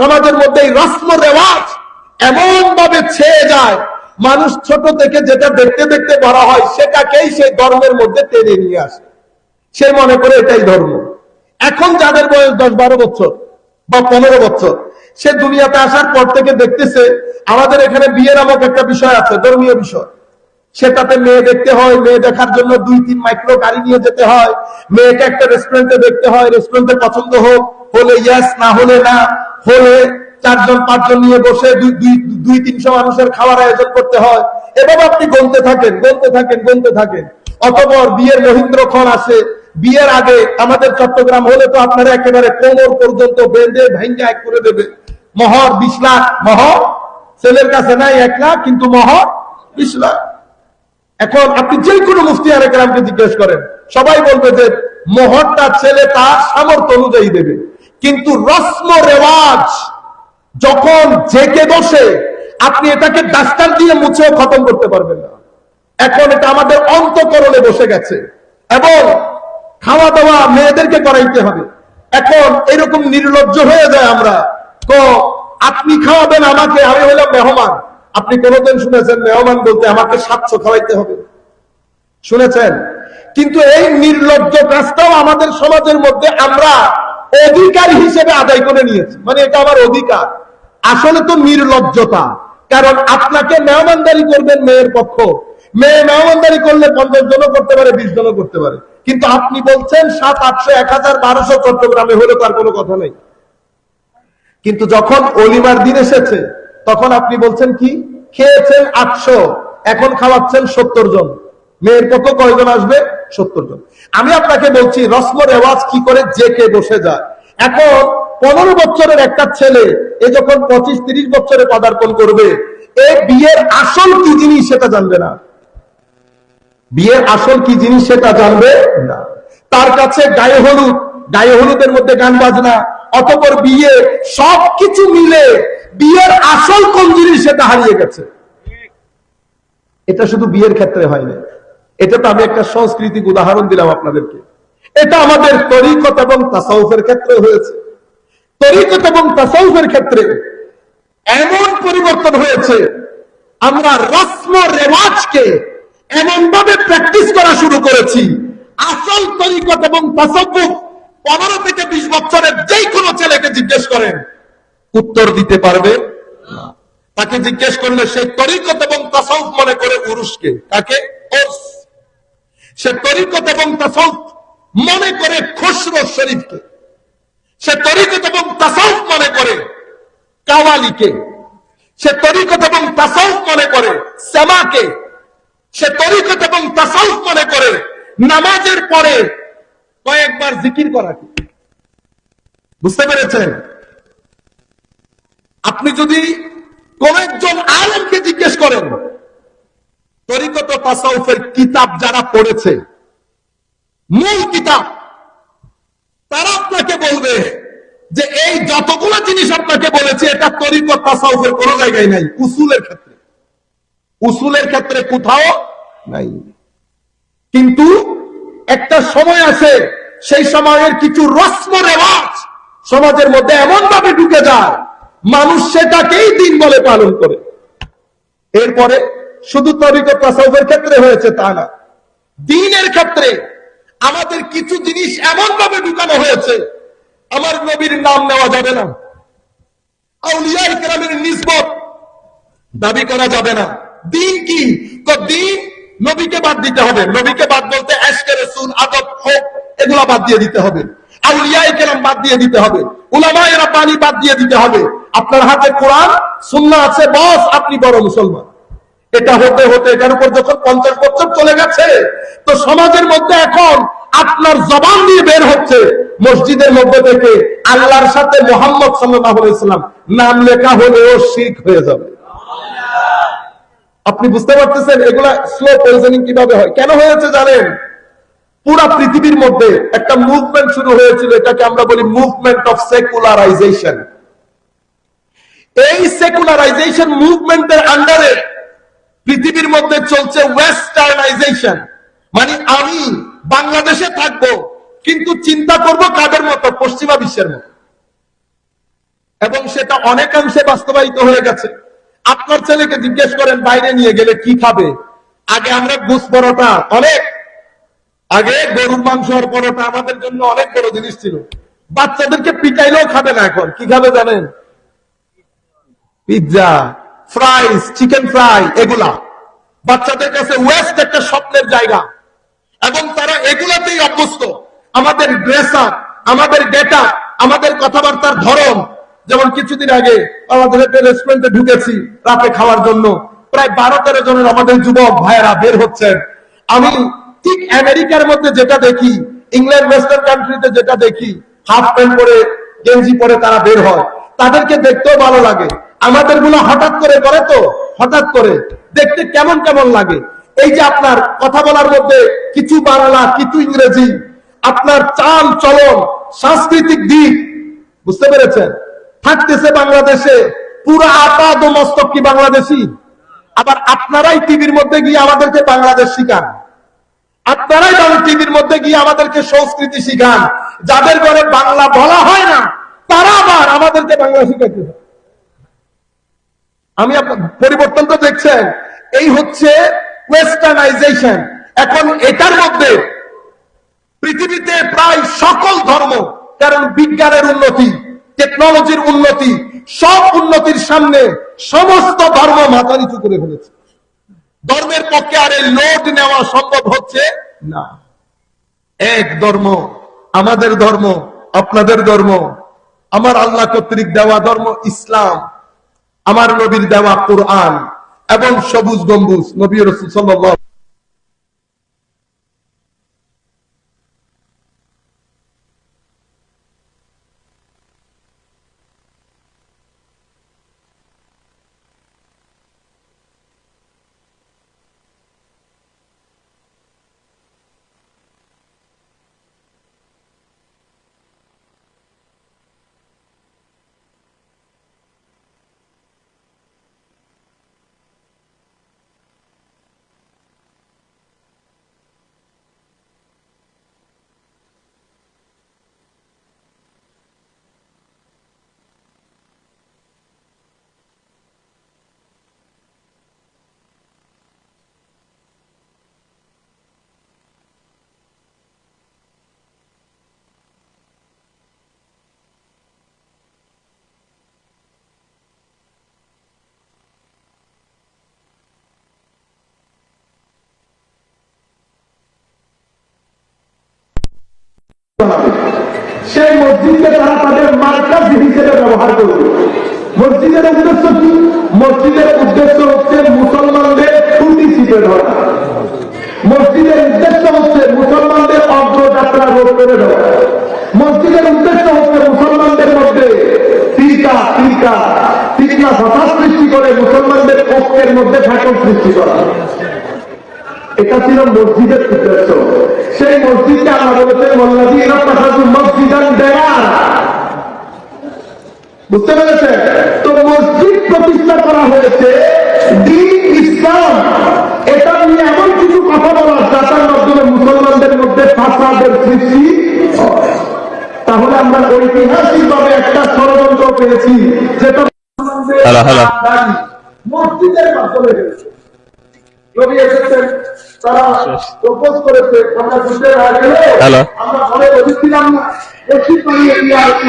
সমাজের মধ্যে এই রস্ম রেওয়াজ এমন ভাবে ছেয়ে যায়, মানুষ ছোট থেকে যেটা দেখতে দেখতে বড় হয়, সেটাকেই সেই ধর্মের মধ্যে টেনে নিয়ে আসে। সে মনে করে এটাই ধর্ম। এখন যাদের বয়স দশ বারো বছর বা পনেরো বছর, সে দুনিয়াতে আসার পর থেকে দেখতেছে, আমাদের এখানে বিয়ে নামক একটা বিষয় আছে, ধর্মীয় বিষয়। সেটাতে মেয়ে দেখতে হয়, মেয়ে দেখার জন্য দুই তিন মাইক্রো গাড়ি নিয়ে যেতে হয়, মেয়েকে একটা রেস্টুরেন্টে দেখতে হয় রেস্টুরেন্টে পছন্দ হোক, হলে ইয়েস না হলে না হলে চারজন, পাঁচজন নিয়ে বসে দুই তিনশো মানুষের খাওয়ার আয়োজন করতে হয়। এভাবে আপনি গনতে থাকেন গনতে থাকেন গনতে থাকেন। অতপর বিয়ের মহেন্দ্রক্ষণ আসে। বিয়ের আগে আমাদের চট্টগ্রাম হলে তো আপনারা একেবারে কোমর পর্যন্ত বেঁধে ভেঙ্গে এক করে দেবে। মহর বিশ লাখ, মহর? ছেলের কাছে নাই এক লাখ, কিন্তু মহর বিশ লাখ। এখন আপনি যে কোনো মুফতি আরেকরামকে জিজ্ঞেস করেন। সবাই বলবে যে মোহরটা ছেলে তার সামর্থ্য অনুযায়ী দেবে। কিন্তু রস্ম রেওয়াজ, যখন জেকে বসে, আপনি এটাকে ডাস্টার দিয়ে মুছেও খতম করতে পারবেন না। এখন এটা আমাদের অন্তকরণে বসে গেছে। এবং খাওয়া দাওয়া মেয়েদেরকে করাইতে হবে। এখন এরকম নির্লজ্জ হয়ে যায় আমরা। তো আপনি খাওয়াবেন আমাকে, আমি হলাম মেহমান। আপনি কোনোদিন শুনেছেন মেহমান বলতে আমাকে সাতশো খাওয়াইতে হবে? শুনেছেন? কিন্তু এই নির্লজ্জ কাজটাও আমাদের সমাজের মধ্যে আমরা অধিকার হিসেবে আদায় করে নিয়েছি। মানে এটা আমার অধিকার। আসলে তো নির্লজ্জতা। কারণ আপনাকে মেহমানদারি করবেন মেয়ের পক্ষ। মেয়ে মেহমানদারি করলে পঞ্চাশ জনও করতে পারে, বিশ জনও করতে পারে। কিন্তু আপনি বলছেন সাত, আটশো, এক হাজার, বারোশো চট্টগ্রামে হলে তার কোনো কথা নেই। কিন্তু যখন অলিমার দিন এসেছে, তখন আপনি বলছেন কি? খেয়েছেন আটশো, এখন খাওয়াচ্ছেন সত্তর জন। মেয়ের পক্ষ কয়জন আসবে? সত্তর জন। আমি আপনাকে বলছি রসম রেওয়াজ কি করে জেকে বসে যায়। এখন পনেরো বছরের একটা ছেলে, এ যখন পঁচিশ, তিরিশ বছরে পদার্পণ করবে, এ বিয়ের আসল কি জিনিস সেটা জানবে না। বিয়ের আসল কি জিনিস সেটা জানবে না। তার কাছে গায়ে হলুদ, গায়ে হলুদের মধ্যে গান বাজনা, অতপর বিয়ে, সবকিছু মিলে বিয়ের আসল কোন জিনিস সেটা হারিয়ে গেছে। এটা শুধু বিয়ের ক্ষেত্রে হয়নি। এটা তো আমি একটা সাংস্কৃতিক উদাহরণ দিলাম আপনাদেরকে। এটা আমাদের তরিকত এবং তাসাউফের ক্ষেত্রে হয়েছে। তরিকত এবং তাসাউফের ক্ষেত্রে এমন পরিবর্তন হয়েছে, আমরা রস্ম রেওয়াজকে এমন ভাবে প্র্যাকটিস করা শুরু করেছি। আসল তরিকত এবং তাসাউফ পনেরো থেকে বিশ বছরের যে কোনো ছেলেকে জিজ্ঞেস করেন, উত্তর দিতে পারবে? তাকে জিজ্ঞেস করলে সেই তরিকত এবং তাসাউফ মনে করে উরুষকে। তাকে সে তরিকত এবং তাসাউফ মনে করে খসরো শরীফকে। সে তরিকত এবং তাসাউফ মনে করে কাওয়ালিকে। সে তরিকত এবং তাসাউফ মনে করে সেমাকে। সে তরিকত এবং তাসাউফ মনে করে নামাজের পরে কয়েকবার জিকির করাকে। বুঝতে পেরেছেন? আপনি যদি কোন একজন আলেমকে জিজ্ঞেস করেন তরিকত তাসাউফের কিতাব যারা পড়েছে, মূল কিতাব, তারা আপনাকে বলবে যে এই যতগুলো জিনিস আপনাকে বলেছে, এটা তরিকত তাসাউফের কোন জায়গায় নাই, উসুলের ক্ষেত্রে। উসুলের ক্ষেত্রে কোথাও নাই। কিন্তু একটা সময় আছে, সেই সময়ের কিছু রস্ম রেওয়াজ সমাজের মধ্যে এমন ভাবে ঢুকে যায়, মানুষ সেটাকেই দিন বলে পালন করে। এরপরে শুধু তরিকত তাসাউফের ক্ষেত্রে হয়েছে তা না। দিনের ক্ষেত্রে আমাদের কিছু জিনিস এমন ভাবে ঢুকানো হয়েছে, আমার নবীর নাম নেওয়া যাবে না। আউলিয়ার কেরামের নিসবত দাবি করা যাবে না। দিন কি? দিন নবীকে বাদ দিতে হবে। নবীকে বাদ বলতে রসুল, আদব হোক এগুলা বাদ দিয়ে দিতে হবে। আউলিয়াই কেরাম বাদ দিয়ে দিতে হবে। উলামায় পানি বাদ দিয়ে দিতে হবে। আপনার হাতে কোরআন, সুন্না আছে, বস, আপনি বড় মুসলমান। এটা হতে হতে এটার উপর যখন পঞ্চাশ বছর চলে গেছে, তো সমাজের মধ্যে এখন আপনার জবান দিয়ে বের হচ্ছে মসজিদের মধ্যে থেকে আল্লাহর সাথে মোহাম্মদ সাল্লাম নাম লেখা হলেও শিখ হয়ে যাবে। আপনি বুঝতে পারতেছেন এগুলা স্লো পয়জনিং কীভাবে হয়? কেন হয়েছে জানেন? পুরা পৃথিবীর মধ্যে একটা মুভমেন্ট শুরু হয়েছিল, এটাকে আমরা বলি মুভমেন্ট অফ সেকুলারাইজেশন এই সেকুলারাইজেশন মুভমেন্টের আন্ডারে পৃথিবীর মধ্যে চলছে ওয়েস্টার্নাইজেশন মানে আমি বাংলাদেশে থাকব, কিন্তু চিন্তা করব কাদের মতো, পশ্চিমা বিশ্বের মতো। এবং সেটা অনেকাংশে বাস্তবায়িত হয়ে গেছে। আপনার ছেলেকে জিজ্ঞেস করেন, বাইরে নিয়ে গেলে কি খাবে? আগে আমরা গুস পরোটা, অনেক। আগে গরুর মাংস আর পরোটা আমাদের জন্য অনেক বড় জিনিস ছিল। বাচ্চাদেরকে পিটাইলেও খাবে না এখন, কি খাবে জানেন? পিৎজা ফ্রাইস চিকেন ফ্রাই এগুলা। বাচ্চাদের কাছে ওয়েস্ট একটা স্বপ্নের জায়গা। এবং তারা এগুলাতেই অভ্যস্ত। আমাদের ড্রেস আপ আমাদের ডেটা আমাদের কথাবার্তার ধরন। যেমন কিছুদিন আগে আমাদের রেস্টুরেন্টে ঢুকেছি রাতে খাওয়ার জন্য। প্রায় বারো তেরো জনের আমাদের যুবক ভাইয়েরা বের হচ্ছেন। আমি ঠিক আমেরিকার মধ্যে যেটা দেখি, ইংল্যান্ড ওয়েস্টার্ন কান্ট্রিতে যেটা দেখি হাফ প্যান্ট পরে গেঞ্জি পরে তারা বের হয়। তাদেরকে দেখতেও ভালো লাগে। আমাদেরগুলো হঠাৎ করে করে তো? হঠাৎ করে। দেখতে কেমন কেমন লাগে? এই যে আপনার কথা বলার মধ্যে কিছু বাংলা, কিছু ইংরেজি, আপনার চাল চলন, সাংস্কৃতিক দিক, বুঝতে পেরেছেন? থাকতেছে বাংলাদেশে। পুরো আপাদ মস্তক কি বাংলাদেশি? আবার আপনারাই টিভির মধ্যে গিয়ে আমাদেরকে বাংলাদেশ শিখান। আপনারাই টিভির মধ্যে গিয়ে আমাদেরকে সংস্কৃতি শিখান। যাদের ঘরে বাংলা বলা হয় না, তারা আবার আমাদেরকে বাংলা শিখাতে হয়। আমি পরিবর্তন তো দেখছেন, এই হচ্ছে ওয়েস্টার্নাইজেশন এখন এটার মধ্যে পৃথিবীতে প্রায় সকল ধর্ম, কারণ বিজ্ঞানের উন্নতি টেকনোলজির উন্নতি, সব উন্নতির সামনে সমস্ত ধর্ম মাথা নিচু করে ফেলেছে। ধর্মের পক্ষে আর এই লোড নেওয়া সম্ভব হচ্ছে না। এক ধর্ম, আমাদের ধর্ম, আপনাদের ধর্ম, আমার আল্লাহ কর্তৃক দেওয়া ধর্ম ইসলাম। আমার নবীর দেওয়া কোরআন এবং সবুজ গম্বুজ নবী রসুল বানাবে। সেই মসজিদকে তারা তাদের মার্কাজ হিসেবে ব্যবহার মসজিদের উদ্দেশ্য কি? মসজিদের উদ্দেশ্য হচ্ছে মুসলমানদের ছুটি ছিপে ধরা। মসজিদের উদ্দেশ্য হচ্ছে মুসলমানদের অগ্রযাত্রা রোধ করে দেওয়া। মসজিদের উদ্দেশ্য হচ্ছে মুসলমানদের মধ্যে ফিরকা ফিরকা ফিরকা হতাশ সৃষ্টি করে মুসলমানদের ঐক্যের মধ্যে ফাটল সৃষ্টি করা। এটা ছিল মসজিদের উদ্দেশ্য। সেই বলেছেন মোল্লাজি এরা পাশাপাশি মসজিদান দেয়ার। বুঝতে পেরেছে তো মসজিদ প্রতিষ্ঠা করা হয়েছে দিন ইসলাম। এটা নিয়ে এমন কিছু কথা বলার যাতার মাধ্যমে মুসলমানদের মধ্যে ফাসাদের সৃষ্টি তাহলে আমরা ঐতিহাসিক ভাবে একটা ষড়যন্ত্র পেয়েছি যেটা। মসজিদের মাধ্যমে হয়েছে। নবী এসেছেন তারা প্রপোজ করেছে আমরা বুঝতে না গেলে আমরা ঘরে বসেছিলাম না। বানিয়ে দিয়ে আসছি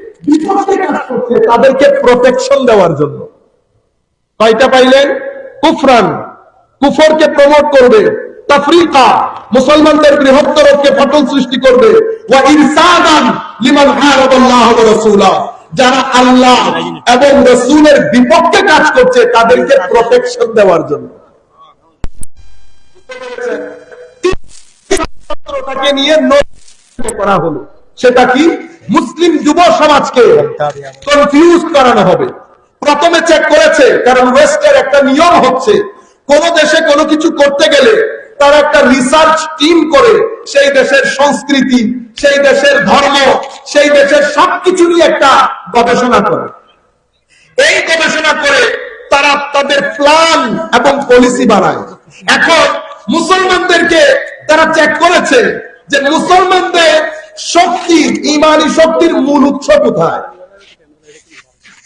তাদেরকে প্রোটেকশন দেওয়ার জন্য। কয়টা পাইলেন? কুফরান। কুফরকে প্রমোট করবে। তাফরিকা। মুসলমানদের বৃহত্তর ঐক্যে ফাটল সৃষ্টি করবে। ওয়া ইরসাদান লিমান হারাবাল্লাহ ওয়া রাসূলা যারা আল্লাহ এবং রাসূলের বিপক্ষে কাজ করছে, তাদেরকে প্রোটেকশন দেওয়ার জন্য। নিয়ে করা হলো। সেটা কি? মুসলিম যুব সমাজকে কনফিউজ করানো হবে। প্রথমে চেক করেছে, কারণ ওয়েস্টের একটা নিয়ম হচ্ছে, কোন দেশে কোনো কিছু করতে গেলে তারা একটা রিসার্চ টিম করে, সেই দেশের সংস্কৃতি, সেই দেশের ধর্ম, সেই দেশের সবকিছু নিয়ে একটা গবেষণা করে। এই গবেষণা করে তারা তাদের প্ল্যান এবং পলিসি বানায়। এখন মুসলমানদেরকে তারা চেক করেছে যে মুসলমানদের শক্তি, ইমানি শক্তির মূল উৎস কোথায়?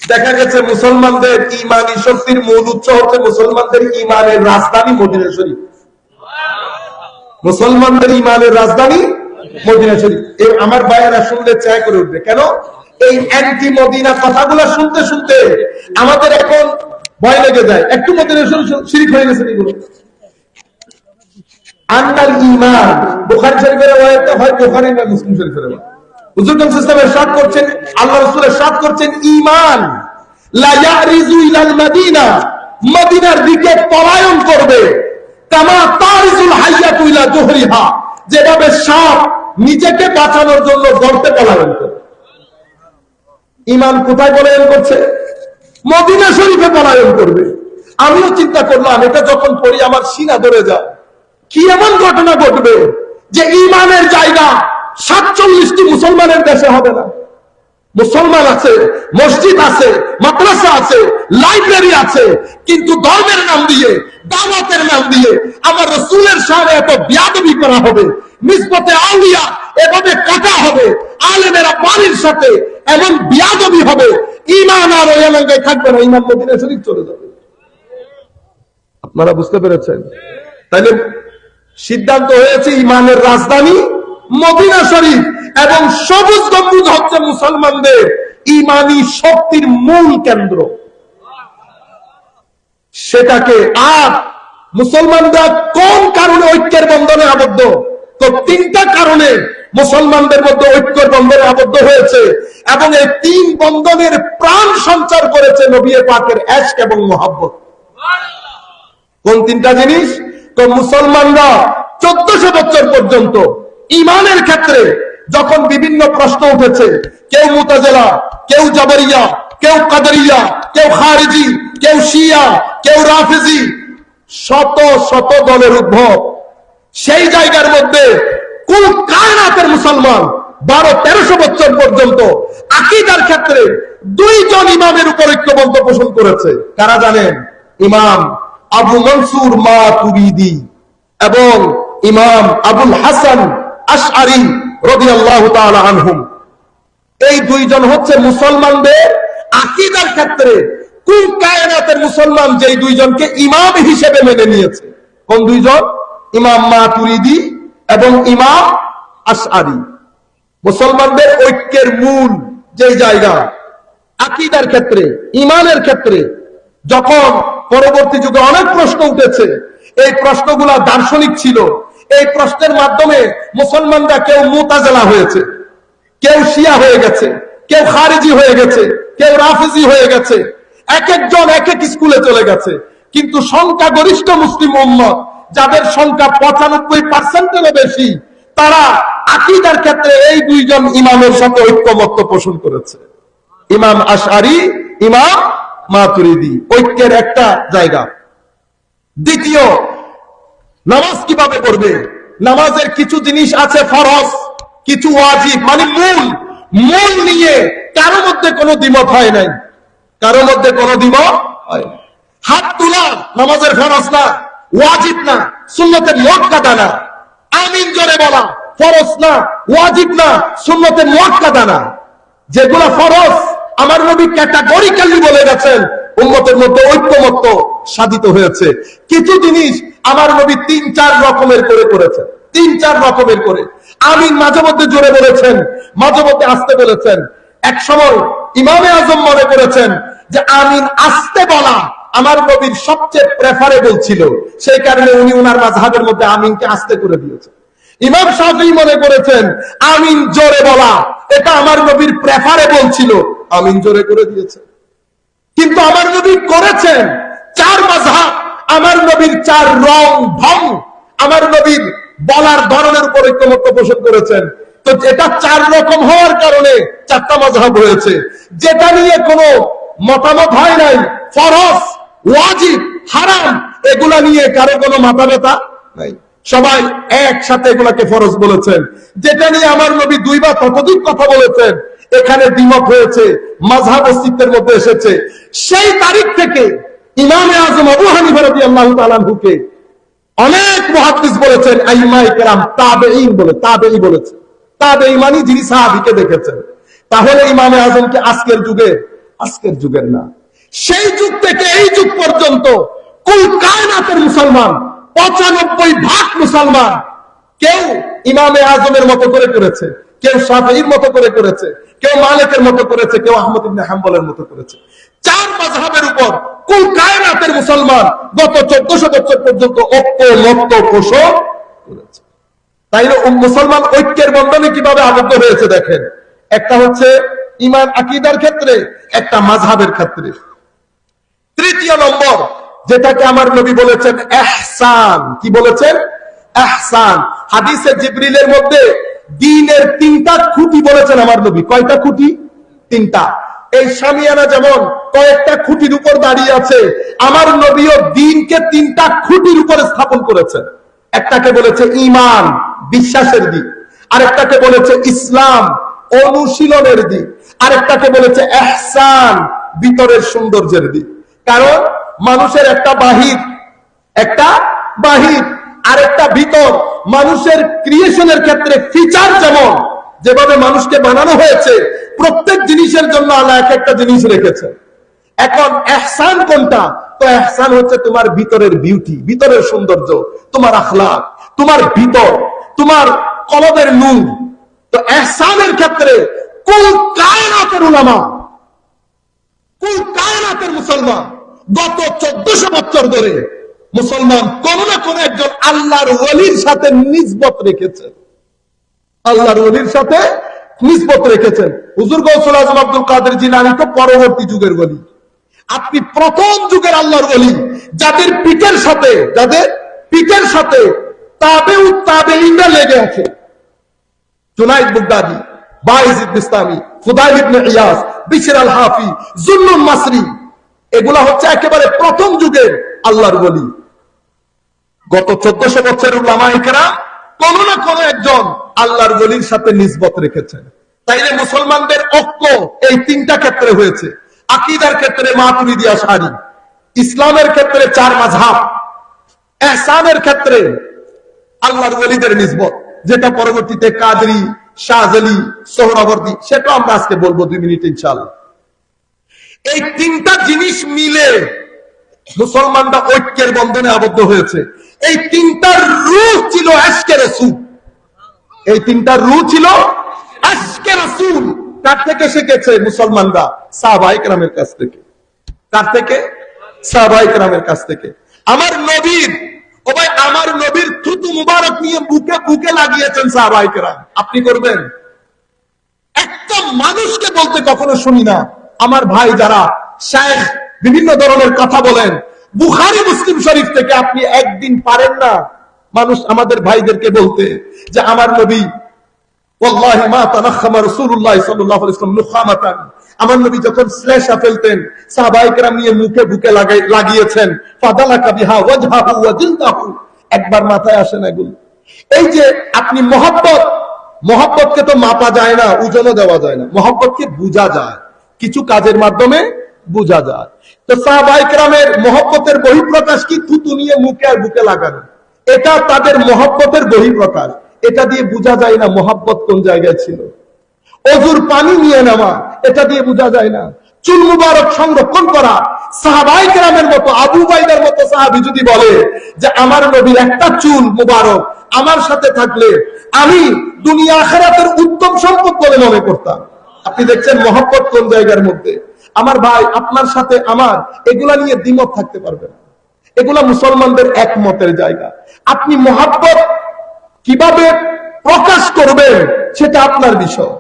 দেখা গেছে মুসলমানদের ইমানি শক্তির মূল উৎস হচ্ছে মুসলমানদের ইমানের রাজধানী মদিনা শরীফ। মুসলমানদের ইমানের রাজধানী মদিনা শরীফ। এই আমার ভাইয়েরা শুনলে চায় করে উঠবে। কেন? এই অ্যান্টি মদিনা কথাগুলো শুনতে শুনতে আমাদের এখন ভয় লেগে যায়। একটু মদিনা শরীফ শিরিক হয়ে গেছে আন্নাল বুখারী শরীফের রওয়ায়াতে হয় বুখারী না মুসলিম শরীফের রওয়ায়াত। হুজুর করছেন, আল্লাহ করছেন ঈমান। লা ইয়ারিজু ইলাল মাদিনা, মদিনার দিকে পলায়ন করবে। তারিজুল হাইয়াতু ইলা জুহরিহা, যেভাবে সাপ নিজেকে বাঁচানোর জন্য গর্তে পলায়ন করে। ইমান কোথায় পলায়ন করছে? মদিনা শরীফে পলায়ন করবে। আমিও চিন্তা করলাম, এটা যখন পড়ি আমার সিনা ধরে যায়। কি এমন ঘটনা ঘটবে যে ইমানের জায়গা সাতচল্লিশটি মুসলমানের দেশে হবে না? মুসলমান আছে, মসজিদ আছে, মাদ্রাসা আছে, লাইব্রেরি আছে, কিন্তু ধর্মের নাম দিয়ে, দাওয়াতের নাম দিয়ে আমার রসুলের সামনে এত বিয়াদবি করা হবে নিসবতে আউলিয়া এভাবে কাটা হবে, আলেমেরা বাড়ির সাথে এমন বিয়াদবি হবে ইমান আর ওই এলাকায় থাকবে না ইমান মদিনা শরীফ চলে যাবে। আপনারা বুঝতে পেরেছেন? তাইলে সিদ্ধান্ত হয়েছে, ইমানের রাজধানী মদিনা শরীফ এবং সবুজ গম্বুজ হচ্ছে মুসলমানদের ইমানি শক্তির মূল কেন্দ্র। সেটাকে আর মুসলমানরা কোন কারণে ঐক্যের বন্ধনে আবদ্ধ? তো তিনটা কারণে মুসলমানদের মধ্যে ঐক্যের বন্ধনে আবদ্ধ হয়েছে এবং এই তিন বন্ধনের প্রাণ সঞ্চার করেছে নবী পাকের এশক এবং মোহাব্বত। কোন তিনটা জিনিস? তো মুসলমানরা চোদ্দশো বছর পর্যন্ত ইমানের ক্ষেত্রে যখন বিভিন্ন প্রশ্ন উঠেছে, কেউ মুতাজেলা, কেউ জাবরিয়া, কেউ কাদরিয়া, কেউ খারিজি, কেউ শিয়া, কেউ রাফিজি, শত শত দলের উদ্ভব। সেই জায়গার মধ্যে কুল কায়নাতের মুসলমান বারো, তেরোশো বছর পর্যন্ত আকিদার ক্ষেত্রে দুইজন ইমামের উপর ঐক্যবদ্ধ পোষণ করেছে। কারা জানেন? ইমাম আবু মনসুর মা তুবিদি এবং ইমাম আবুল হাসান আশআরি তাআলা আনহুম। এই দুইজন হচ্ছে মুসলমানদের আকীদার ক্ষেত্রে কুল কায়নাতের মুসলমান যেই দুইজনকে ইমাম হিসেবে মেনে নিয়েছে। কোন দুইজন? ইমাম মা মাতুরিদি এবং ইমাম আশআরি। মুসলমানদের ঐক্যের মূল যে জায়গা, আকিদার ক্ষেত্রে, ইমানের ক্ষেত্রে যখন পরবর্তী যুগে অনেক প্রশ্ন উঠেছে, এই প্রশ্নগুলা দার্শনিক ছিল। এই প্রশ্নের মাধ্যমে মুসলমানরা কেউ মুতাজেলা হয়েছে, কেউ শিয়া হয়ে গেছে, কেউ খারিজি হয়ে গেছে, কেউ রাফিজি হয়ে গেছে। এক একজন এক এক স্কুলে চলে গেছে। কিন্তু সংখ্যাগরিষ্ঠ মুসলিম উম্মত, যাদের সংখ্যা পঁচানব্বই পার্সেন্টেরও বেশি, তারা আকিদার ক্ষেত্রে এই দুইজন ইমামের সাথে ঐক্যমত্য পোষণ করেছে। ইমাম আশারি ইমাম মাতুরিদি ঐক্যের একটা জায়গা। দ্বিতীয়, নামাজ কীভাবে পড়বে? নামাজের কিছু জিনিস আছে ফরজ, কিছু ওয়াজিব। মানে মূল মূল নিয়ে কারও মধ্যে কোনো দ্বিমত হয় নাই। কারও মধ্যে কোনো দ্বিমত হয় হাত তোলা নামাজের ফরজ না, ওয়াজিব না, সুন্নতের মত কাটা না। আমিন জোরে বলা, ফরজ না, ওয়াজিব না, সুন্নতের মত কাটা না। যেগুলা ফরজ আমার নবী ক্যাটাগরিক্যালি বলে গেছেন, উম্মতের মধ্যে ঐক্যমত্য সাধিত হয়েছে। কিছু জিনিস আমার নবী তিন, চার রকমের করে করেছেন তিন, চার রকমের করে। আমিন মাঝে মধ্যে জোরে বলেছেন, মাঝে মধ্যে আসতে বলেছেন। এক সময় ইমামে আজম মনে করেছেন যে আমিন আসতে বলা আমার নবীর সবচেয়ে প্রেফারেবল ছিল। সেই কারণে উনি উনার মাঝহাবের মধ্যে আমিনকে আসতে করে দিয়েছেন। ইমাম শাফি মনে করেছেন, আমিন জোরে বলা, এটা আমার নবীর প্রেফারেবল ছিল। আমিন জোরে করে দিয়েছে। কিন্তু আমার নবী করেছেন চার মাঝহাব আমার নবীর চার রং ঢং আমার নবীর বলার ধরনের উপর ঐক্যমত্য পোষণ করেছেন। তো এটা চার রকম হওয়ার কারণে চারটা মাঝহাব হয়েছে যেটা নিয়ে কোনো মতামত হয় নাই। ফরস ওয়াজিব, হারাম, এগুলা নিয়ে কারও কোনো মাথা ব্যথা নাই। সবাই একসাথে এগুলাকে ফরজ বলেছেন। যেটা নিয়ে আমার নবী দুই বা ততোধিক কথা বলেছেন। এখানে দ্বিমত হয়েছে মাঝহাব অস্তিত্বের মধ্যে এসেছে। সেই তারিখ থেকে ইমামে আজম আবু হানিফা রাদিয়াল্লাহু তাআলা হুকে অনেক মহাদ্দিস বলেছেন আইমাই কেরাম তাবেঈন বলে, তাবেঈ বলেছে। তাবেঈ মানে যিনি সাহাবীকে দেখেছেন। তাহলে ইমামে আজম কি আজকের যুগে, আজকের যুগের না। সেই যুগ থেকে এই যুগ পর্যন্ত কুল কায়নাতের মুসলমান, পঁচানব্বই ভাগ মুসলমান কেউ ইমামে আজমের মতো করে করেছে। কেউ শাফির মতো করে করেছে, কেউ মালিকের মতো করেছে, কেউ আহমদ ইবনে হাম্বলের মতো করেছে। চার মাযহাবের উপর কুল কায়নাতের মুসলমান গত চোদ্দশো বছর পর্যন্ত ঐক্য মত পোষণ করেছে। তাই না মুসলমান ঐক্যের বন্ধনে কীভাবে আবদ্ধ হয়েছে দেখেন? একটা হচ্ছে ইমান আকিদার ক্ষেত্রে, একটা মাঝহাবের ক্ষেত্রে। তৃতীয় নম্বর, যেটাকে আমার নবী বলেছেন, এহসান। কি বলেছেন? এহসান। হাদিসে জিবরিলের মধ্যে দিনের তিনটা খুঁটি বলেছেন আমার নবী। কয়টা খুঁটি? তিনটা। এই সামিয়ানা যেমন কয়েকটা খুঁটির উপর দাঁড়িয়ে আছে, আমার নবীও দিনকে তিনটা খুঁটির উপরে স্থাপন করেছেন। একটাকে বলেছে ইমান বিশ্বাসের দিক। আরেকটাকে বলেছে ইসলাম, অনুশীলনের দিক। আরেকটাকে বলেছে এহসান, ভিতরের সৌন্দর্যের দিক। কারণ মানুষের একটা বাহির একটা বাহির। আরেকটা ভিতর মানুষের ক্রিয়েশনের ক্ষেত্রে ফিচার যেমন, যেভাবে মানুষকে বানানো হয়েছে, প্রত্যেক জিনিসের জন্য আল্লাহ এক একটা জিনিস রেখেছে এখন এহসান কোনটা? তো এহসান হচ্ছে তোমার ভিতরের বিউটি ভিতরের সৌন্দর্য, তোমার আখলাক, তোমার ভিতর, তোমার কলবের নূর তো এহসানের ক্ষেত্রে কুল কায়নাতের উলামা, কুল কায়নাতের মুসলমান গত চোদ্দশো বছর ধরে মুসলমান কোন না কোন একজন আল্লাহর ওলির সাথে নিজবত রেখেছেন। আল্লাহর ওলির সাথে নিজবত রেখেছেন। হুজুর গৌসুল আজম আব্দুল কাদের জিলানি তো পরবর্তী যুগের ওলি। আপনি প্রথম যুগের আল্লাহর ওলি, যাদের পিঠের সাথে, যাদের পিঠের সাথে তাবে তাবে ইন্ডা লেগে আছে। জুনাইদ বুগদাদি বাইজ ইবনে ইসলামী, ফুদাইল ইবনে ইয়াস, বিশর আল হাফি জুন্নুন মাসরি এগুলা হচ্ছে একেবারে প্রথম যুগের আল্লাহর ওলি। গত চোদ্দশো বছরের উলামাইকেরা কোন না কোন একজন আল্লাহর ওলির সাথে নিজবত রেখেছেন। তাইলে মুসলমানদের ঐক্য এই তিনটা ক্ষেত্রে হয়েছে। আকিদার ক্ষেত্রে মাতুরিদি আশারি ইসলামের ক্ষেত্রে চার মাঝহাব এহসানের ক্ষেত্রে আল্লাহর ওলিদের নিজবত যেটা পরবর্তীতে কাদরি, শাহজালি সোহরাবর্দী সেটা আমরা আজকে বলব দুই মিনিট ইনশাআল্লাহ। এই তিনটা জিনিস মিলে মুসলমানরা ঐক্যের বন্ধনে আবদ্ধ হয়েছে। এই তিনটার রূপ ছিল আজকে রসুল। এই তিনটার রু ছিল আজকে রসুল। কার থেকে শিখেছে মুসলমানরা? সাহবাইক রামের কাছ থেকে। কার থেকে? সাহবাইক রামের কাছ থেকে। আমার নবীর, ও ভাই, আমার নবীর থুতু মুবারক নিয়ে বুকে বুকে লাগিয়েছেন সাহবাইক রাম আপনি করবেন? একটা মানুষকে বলতে কখনো শুনি না। আমার ভাই যারা শেখ বিভিন্ন ধরনের কথা বলেন বুখারি মুসলিম শরীফ থেকে আপনি একদিন পারেন না। মানুষ আমাদের ভাইদেরকে বলতে যে, আমার নবী আমার নবী যখন শ্লেষা ফেলতেন নিয়ে মুখে বুকে লাগিয়েছেন একবার মাথায় এগুলো। এই যে আপনি মহব্বত, মহব্বতকে তো মাপা যায় না, ওজনও দেওয়া যায় না। মহব্বতকে বোঝা যায়। কিছু কাজের মাধ্যমে বোঝা যায়। তো সাহাবায়ে কেরামের মহব্বতের বহিঃপ্রকাশ কি? থুতু নিয়ে মুখে আর বুকে লাগানো। এটা তাদের মহব্বতের বহিঃপ্রকাশ। এটা দিয়ে বোঝা যায় না মহাব্বত কোন জায়গায় ছিল। অজুর পানি নিয়ে নেওয়া, এটা দিয়ে বোঝা যায় না। চুল মুবারক সংরক্ষণ করা, সাহাবাই গ্রামের মতো, আবু বাইদের মতো সাহাবি যদি বলে যে, আমার নবীর একটা চুল মুবারক, আমার সাথে থাকলে আমি দুনিয়া আখেরাতের উত্তম সম্পদ বলে মনে করতাম। আপনি দেখছেন মহব্বত কোন জায়গার মধ্যে? আমার ভাই, আপনার সাথে আমার, এগুলা নিয়ে দ্বিমত থাকতে পারবে না। এগুলা মুসলমানদের একমতের জায়গা। আপনি মহাব্বত কীভাবে প্রকাশ করবেন সেটা আপনার বিষয়।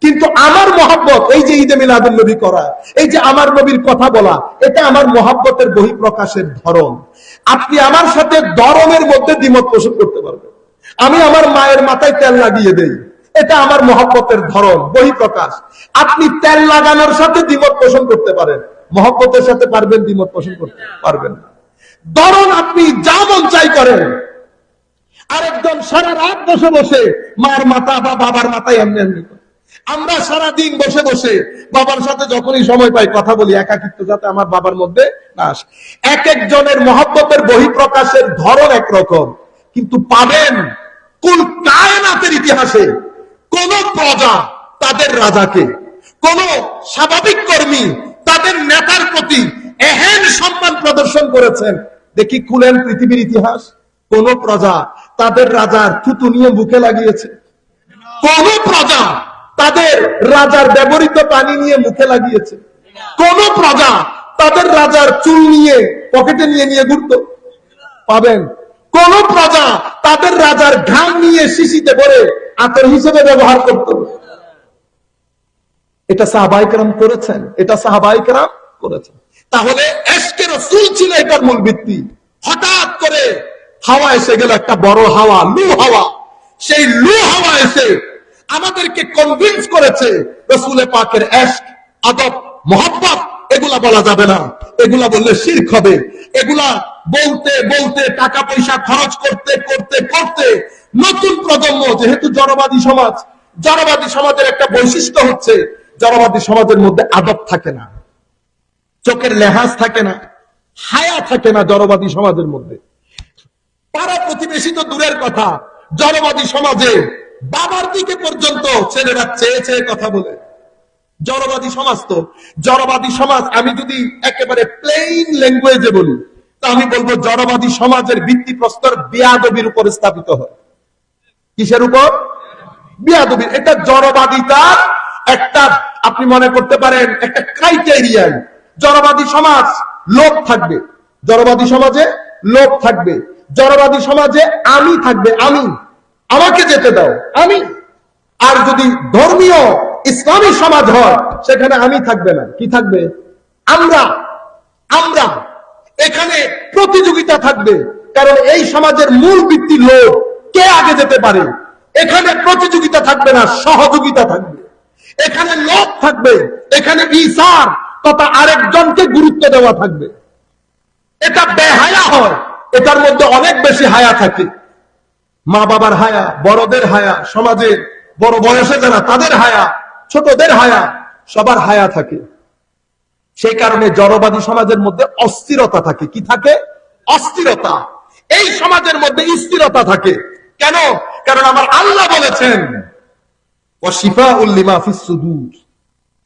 কিন্তু আমার মহাব্বত, এই যে ঈদে মিলাদুল নবী করা, এই যে আমার নবীর কথা বলা, এটা আমার মহাব্বতের বহি প্রকাশের ধরন। আপনি আমার সাথে ধরনের মধ্যে দ্বিমত পোষণ করতে পারবেন। আমি আমার মায়ের মাথায় তেল লাগিয়ে দেই। এটা আমার মহব্বতের ধরন বহিঃপ্রকাশ আপনি তেল লাগানোর সাথে দ্বিমত পোষণ করতে পারেন। মহব্বতের সাথে পারবেন, দ্বিমত পোষণ করতে পারবেন না। ধরন আপনি যা মন চাই করেন। আরেকজন সারা রাত বসে বসে মার মাথা বা বাবার মাথায় এমনি এমনি আমরা সারা দিন বসে বসে বাবার সাথে যখনই সময় পাই কথা বলি, একাকিত্ব যাতে আমার বাবার মধ্যে না আসে। এক একজনের মহব্বতের বহিঃপ্রকাশের ধরন একরকম। কিন্তু পাবেন কোন কায়নাতের ইতিহাসে কোন প্রজা তাদের রাজাকে, কোন স্বাভাবিক কর্মী তাদের নেতার প্রতি এহেন সম্মান প্রদর্শন করেছেন। দেখি খুলেন পৃথিবীর ইতিহাস। কোন প্রজা তাদের রাজার থুতু নিয়ে মুখে লাগিয়েছে। কোন প্রজা তাদের রাজার ব্যবহৃত পানি নিয়ে মুখে লাগিয়েছে। কোন প্রজা তাদের রাজার চুল নিয়ে পকেটে নিয়ে নিয়ে ঘুরত। পাবেন? কোন প্রজা তাদের রাজার ঘাম নিয়ে শিশিতে করে আতর হিসেবে ব্যবহার করত। এটা সাহাবাইকরাম করেছেন, এটা সাহাবাইকরাম করেছেন। তাহলে এসকে রসুল ছিল এটার মূল ভিত্তি। হঠাৎ করে হাওয়া এসে গেল, একটা বড় হাওয়া, লু হাওয়া। সেই লু হাওয়া এসে আমাদেরকে কনভিন্স করেছে, রসুলে পাকের এশক আদব মোহাম্মত এগুলা বলা যাবে না। এগুলা বললে শির্ক হবে। এগুলা বলতে বলতে টাকা পয়সা খরচ করতে করতে করতে নতুন প্রজন্ম, যেহেতু জড়বাদী সমাজ জড়বাদী সমাজের একটা বৈশিষ্ট্য হচ্ছে জড়বাদী সমাজের মধ্যে আদব থাকে না, চোখের লেহাজ থাকে না, হায়া থাকে না জড়বাদী সমাজের মধ্যে। পাড়া প্রতিবেশী তো দূরের কথা জড়বাদী সমাজে বাবার দিকে পর্যন্ত ছেলেরা চেয়ে চেয়ে কথা বলে। জড়বাদী সমাজ তো জড়বাদী সমাজ, আমি যদি একেবারে প্লেন ল্যাঙ্গুয়েজে বলি, তা আমি বলব জড়বাদী সমাজের ভিত্তি প্রস্তর বিয়াদবির উপর স্থাপিত হয়। কিসের উপর? বিয়াদবি এটা জড়বাদিতার একটা, আপনি মনে করতে পারেন, একটা ক্রাইটেরিয়ান জড়বাদী সমাজ লোক থাকবে। জড়বাদী সমাজে লোক থাকবে। জড়বাদী সমাজে আমি থাকবে, আমি। আমাকে যেতে দাও, আমি। আর যদি ধর্মীয় ইসলামী সমাজ হয়, সেখানে আমি থাকবে না। কি থাকবে? আমরা। আমরা। এখানে প্রতিযোগিতা থাকবে। কারণ এই সমাজের মূল ভিত্তি লোক কে আগে যেতে পারে? এখানে প্রতিযোগিতা থাকবে না, সহযোগিতা থাকবে। এখানে লোক থাকবে, এখানে ইসার তথা আরেকজনকে গুরুত্ব দেওয়া থাকবে। এটা বেহায়া হয়, এটার মধ্যে অনেক বেশি হায়া থাকে। মা বাবার হায়া, বড়দের হায়া সমাজে বড় বয়সে যারা তাদের হায়া, ছোটদের হায়া, সবার হায়া থাকে। সেই কারণে জড়বাদী সমাজের মধ্যে অস্থিরতা থাকে। কি থাকে? অস্থিরতা। এই সমাজের মধ্যে স্থিরতা থাকে। কেন? কারণ আমার আল্লাহ বলেছেন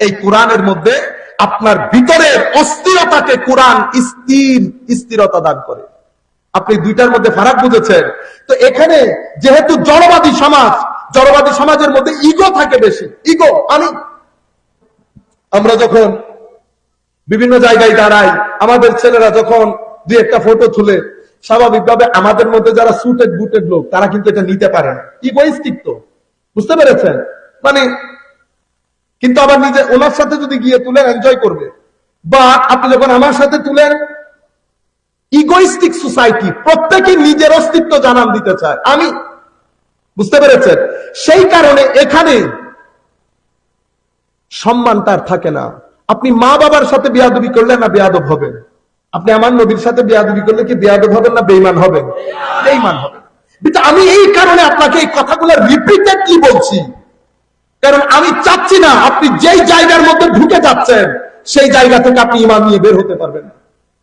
এই কোরআনের মধ্যে আপনার ভিতরের অস্থিরতাকে কোরআন স্থির স্থিরতা দান করে। আপনি দুইটার মধ্যে ফারাক বুঝেছেন। তো এখানে যেহেতু জড়বাদী সমাজ, জড়বাদী সমাজের মধ্যে ইগো থাকে বেশি। ইগো আমি আমরা যখন বিভিন্ন জায়গায় দাঁড়াই, আমাদের ছেলেরা যখন দুই একটা ফটো তুলে স্বাভাবিকভাবে আমাদের মধ্যে যারা সুটেড বুটেড লোক, তারা কিন্তু এটা নিতে পারে না। ইগোইস্টিক তো। বুঝতে পেরেছেন? মানে কিন্তু আবার নিজে ওনার সাথে যদি গিয়ে তুলেন এনজয় করবে, বা আপনি যখন আমার সাথে তুলেন ইগোইস্টিক সোসাইটি প্রত্যেকে নিজের অস্তিত্ব জানান দিতে চায়। আমি, বুঝতে পেরেছেন? সেই কারণে এখানে সম্মান তার থাকে না। আপনি মা বাবার সাথে বিয়াদবি করলেন না বেয়াদব হবেন? আপনি আমার নবীর সাথে বেয়াদবি করলে কি বেয়াদব হবেন না বেইমান হবেন? বেইমান হবেন। আমি এই কারণে আপনাকে এই কথাগুলো রিপিটেডলি বলছি। কারণ আমি চাচ্ছি না আপনি যেই জায়গার মধ্যে ঢুকে যাচ্ছেন, সেই জায়গা থেকে আপনি ইমান নিয়ে বের হতে পারবেন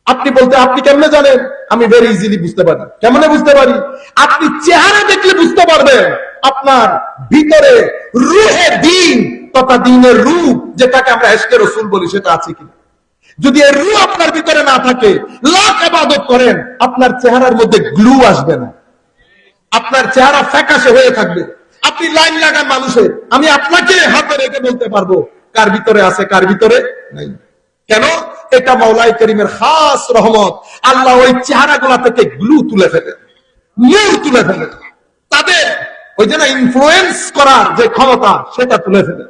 আপনি বলতে, আপনি কেমনে জানেন? আমি ভেরি ইজিলি বুঝতে পারি। কেমনে বুঝতে পারি? আপনি চেহারা দেখলে বুঝতে পারবেন আপনার ভিতরে রুহে দিন তথা দিনের রূপ, যেটাকে আমরা এসকে রসুল বলি, সেটা আছে কিনা। যদি এর রূপ আপনার ভিতরে না থাকে, লাখ আবাদত করেন, আপনার চেহারার মধ্যে গ্লু আসবে না। আপনার চেহারা ফ্যাকাশে হয়ে থাকবে। আপনি লাইন লাগান মানুষের আমি আপনাকে হাতে রেখে বলতে পারব, কার ভিতরে আছে, কার ভিতরে নাই। কেন? এটা মাওলাই করিমের খাস রহমত। আল্লাহ ওই চেহারা গুলা থেকে গ্লু তুলে ফেলে, নূর তুলে ফেলে। তাদের ওই যে না ইনফ্লুয়েন্স করার যে ক্ষমতা, সেটা তুলে ফেলে।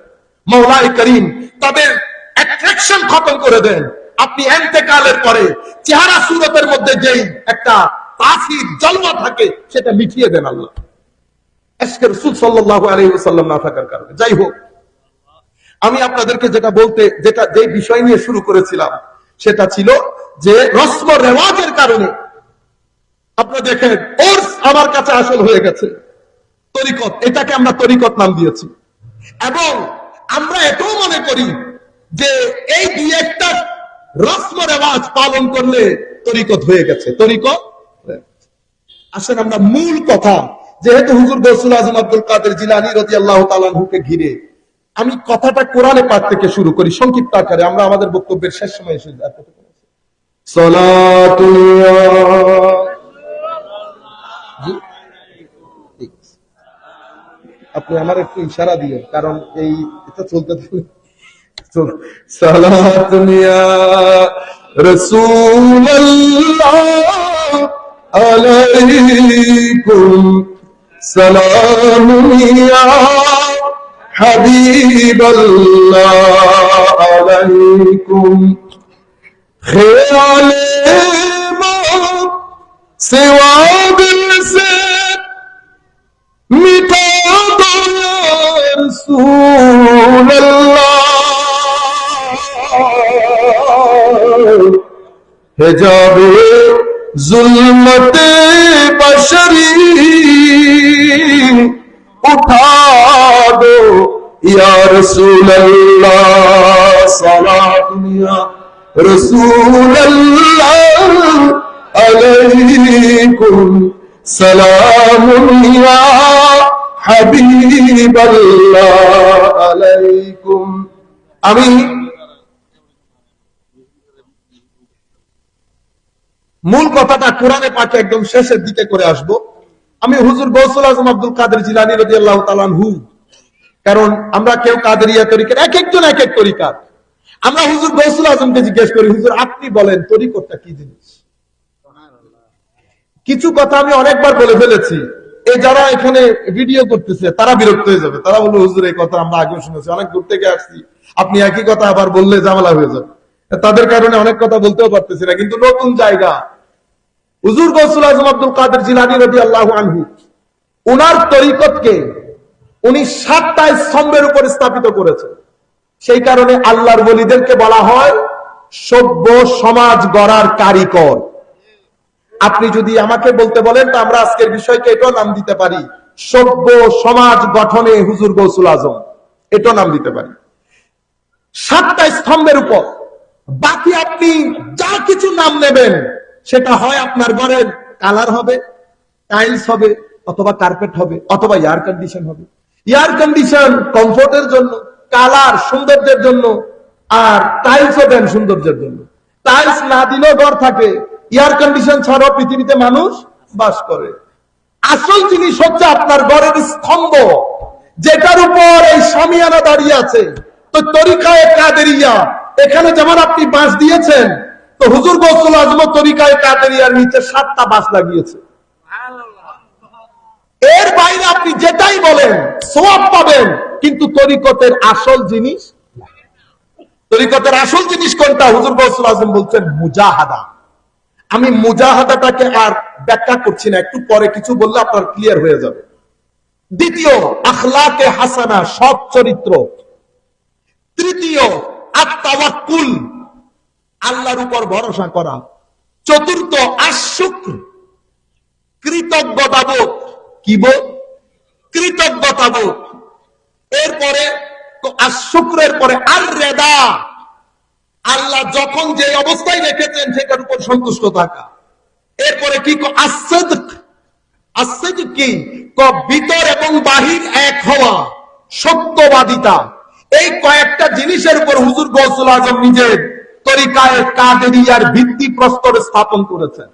মৌলাই করিম তাদের অ্যাট্রাকশন খতম করে দেন। আপনি এন্তেকালের পরে চেহারা সুরতের মধ্যে যেই একটা তাসির জলমা থাকে, সেটা মিটিয়ে দেন আল্লাহ। আজকে না থাকার কারণে। যাই হোক, আমি আপনাদেরকে যেটা বলতে, যেটা বিষয় নিয়ে শুরু করেছিলাম, সেটা ছিল যে রেওয়াজের কারণে আপনারা দেখেন আমার কাছে আসল হয়ে গেছে। তরিকত, এটাকে আমরা তরিকত নাম দিয়েছি। এবং আমরা এটাও মনে করি যে এই দুই একটা রসম রেওয়াজ পালন করলে তরিকত হয়ে গেছে। তরিকত আসেন আমরা মূল কথা যেহেতু হুজুর গৌসুল আজম আব্দুল কাদের জিলানি রতি আল্লাহ তালানহুকে ঘিরে আমি কথাটা কোরআনে পাঠ থেকে শুরু করি সংক্ষিপ্ত আকারে। আমরা আমাদের বক্তব্যের শেষ সময় এসে। আপনি আমার একটু ইশারা দিয়ে কারণ এই এটা চলতে থাকলে চল- সালাতুনিয়া রসুল্লাহ আলাইকুম সালামুনিয়া হাবিবাল্লাহ আলাইকুম খেয়ালে সেওয়া দিল সে মিঠা দো রসূল আল্লাহ হেজাবে জুলমতে বশরি উঠা দো ইয়া রসূল আল্লাহ সালাতুনিয়া রসূল আল্লাহ আলাইকুম হাবিবাল্লাহ আলাইকুম। আমি মূল কথাটা কোরআনে পাঠে একদম শেষের দিকে করে আসব। আমি হুজুর গৌসুল আজম আব্দুল কাদের জিলানি রদি আল্লাহ তালানহু কারণ আমরা কেউ কাদেরিয়া তরিকার, এক একজন এক এক তরিকার। আমরা হুজুর গৌসুল আজমকে জিজ্ঞেস করি, হুজুর, আপনি বলেন তরিকতটা কি জিনিস? কিছু কথা আমি অনেকবার বলে ফেলেছি। এই যারা এখানে ভিডিও করতেছে, তারা বিরক্ত হয়ে যাবে। তারা বলবে হুজুর, এই কথা আমরা আগেও শুনেছি, অনেক দূর থেকে আসছি। আপনি একই কথা আবার বললে ঝামেলা হয়ে যাবে। তাদের কারণে অনেক কথা বলতেও পারতেছি না, কিন্তু নতুন জায়গা। হুজুর গৌসুল আজম আব্দুল কাদের জিলানি রবি আল্লাহ আনহু, উনার তরিকতকে উনি সাতটা স্তম্ভের উপর স্থাপিত করেছেন। সেই কারণে আল্লাহর বলিদেরকে বলা হয় সভ্য সমাজ গড়ার কারিকর আপনি যদি আমাকে বলতে বলেন, তো আমরা আজকের বিষয়কে এটাও নাম দিতে পারি। সভ্য সমাজ গঠনে হুজুর গৌসুল আজম, এটাও নাম দিতে পারি। সাতটা স্তম্ভের উপর বাকি আপনি যা কিছু নাম নেবেন, সেটা হয় আপনার ঘরের কালার হবে, টাইলস হবে, অথবা কার্পেট হবে, অথবা এয়ার কন্ডিশন হবে। এয়ার কন্ডিশন কমফোর্টের জন্য, কালার সৌন্দর্যের জন্য, আর টাইলসও দেন সৌন্দর্যের জন্য। টাইলস না দিলেও ঘর থাকে এয়ার কন্ডিশন ছাড়াও পৃথিবীতে মানুষ বাস করে। আসল জিনিস হচ্ছে আপনার ঘরের স্তম্ভ, যেটার উপর এই সামিয়ানা দাঁড়িয়ে আছে। তো তরিকায় কাদেরিয়া এখানে যেমন আপনি বাঁশ দিয়েছেন, তো হুজুর গৌসুল আজম তরিকায় কাদেরিয়ার নিচে সাতটা বাঁশ লাগিয়েছে। এর বাইরে আপনি যেটাই বলেন, সোয়াব পাবেন, কিন্তু তরিকতের আসল জিনিস তরিকতের আসল জিনিস কোনটা? হুজুর গৌসুল আজম বলছেন মুজাহাদা। আমি মুজাহাদাটাকে আর ব্যাখ্যা করছি না, একটু পরে কিছু বললে আপনার ক্লিয়ার হয়ে যাবে। দ্বিতীয়, আখলাকে হাসানা, সৎ চরিত্র। তৃতীয় আত্মাওয়াক্কুল আল্লাহর উপর ভরসা করা। চতুর্থ আশুক কৃতজ্ঞতাবোধ কি বোধ? কৃতজ্ঞতাবোধ এরপরে আশুক্রের পরে আর রেদা আল্লাহ যখন যে অবস্থায় রেখেছেন, সেটার উপর সন্তুষ্ট থাকা। এরপরে কি আসাদ আসাদ কি? ক, ভিতর এবং বাহির এক হওয়া। সত্যবাদিতা। এই কয়েকটা জিনিসের উপর হুজুর গৌসুল আজম নিজের তরিকায় কাদেরিয়ার ভিত্তি প্রস্তর স্থাপন করেছেন।